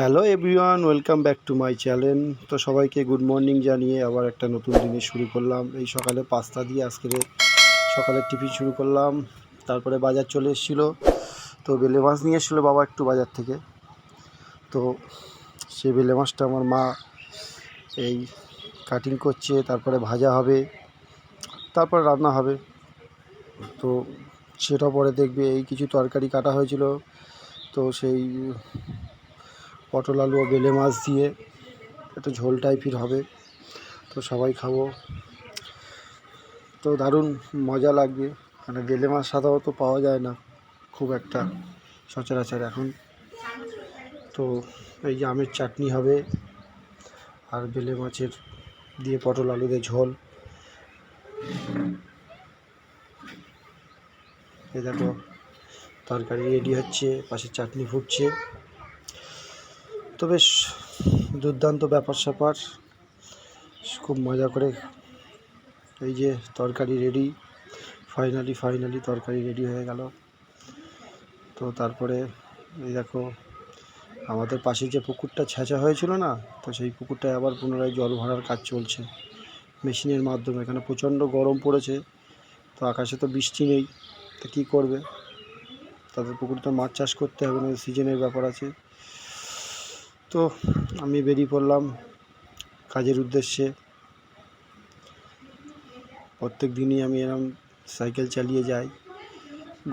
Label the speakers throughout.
Speaker 1: Hello everyone welcome back to my channel তো সবাইকে good morning জানিয়ে আবার একটা নতুন দিনে শুরু করলাম। এই সকালে পাস্তা দিয়ে আজকে সকালে টিফিন শুরু করলাম। তারপরে বাজার চলে এসেছিল। তো বেলে মাছ নিয়ে এসেছিল বাবা একটু বাজার থেকে। তো সেই বেলে মাছটা আমার মা এই কাটিং করছে, তারপরে ভাজা হবে, তারপরে রান্না হবে। তো সেটা পরে দেখবে, এই কিছু তরকারি কাটা হয়েছিল। তো সেই পটল, আলু ও বেলে মাছ দিয়ে একটা ঝোল টাইপের হবে। তো সবাই খাব। তো দারুণ মজা লাগবে। মানে বেলে মাছ সাধারণত পাওয়া যায় না খুব একটা সচরাচর এখন। তো এই যে আমের চাটনি হবে আর বেলে মাছের দিয়ে পটল, আলু দিয়ে ঝোল। এই দেখো, তরকারি রেডি হচ্ছে, পাশে চাটনি ফুটছে। তো বেশ দুর্দান্ত ব্যাপার স্যাপার। খুব মজা করে এই যে তরকারি রেডি ফাইনালি ফাইনালি তরকারি রেডি হয়ে গেল। তো তারপরে এই দেখো, আমাদের পাশে যে পুকুরটা ছেঁচা হয়েছিল না, তো সেই পুকুরটায় আবার পুনরায় জল ভরার কাজ চলছে। মেশিনের মাধ্যমে, এখানে প্রচণ্ড গরম পড়েছে, তো আকাশে তো বৃষ্টি নেই, তা কী করবে? তাদের পুকুরে তো মাছ চাষ করতে হবে, না সিজনের ব্যাপার আছে। তো আমি বেরিয়ে পড়লাম কাজের উদ্দেশ্যে। প্রত্যেক দিনই আমি এরম সাইকেল চালিয়ে যাই।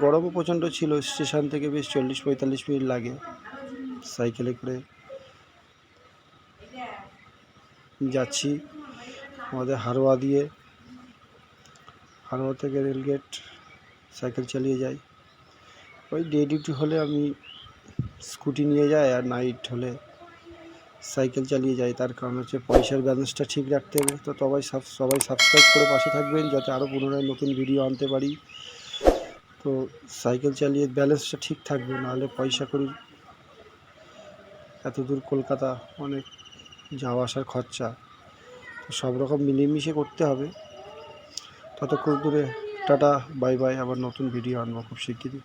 Speaker 1: গরমও প্রচণ্ড ছিল, স্টেশন থেকে বেশ চল্লিশ পঁয়তাল্লিশ মিনিট লাগে সাইকেলে করে। যাচ্ছি আমাদের হারোয়া দিয়ে। হারোয়া থেকে রেলগেট সাইকেল চালিয়ে যাই। ওই ডে ডিউটি হলে আমি স্কুটি নিয়ে যাই আর নাইট হলে সাইকেল চালিয়ে যাই তার কারণ হচ্ছে পয়সার ব্যালেন্সটা ঠিক রাখতে হবে। তো সবাই সাব সবাই সাবস্ক্রাইব করে পাশে থাকবেন, যাতে আরও পুনরায় নতুন ভিডিও আনতে পারি। তো সাইকেল চালিয়ে ব্যালেন্সটা ঠিক থাকবে, নাহলে পয়সা করি এত দূর কলকাতা অনেক যাওয়া আসার খরচা। তো সব রকম মিলেমিশে করতে হবে। ততক্ষণ দূরে টাটা বাই বাই আবার নতুন ভিডিও আনব খুব শিগগিরই।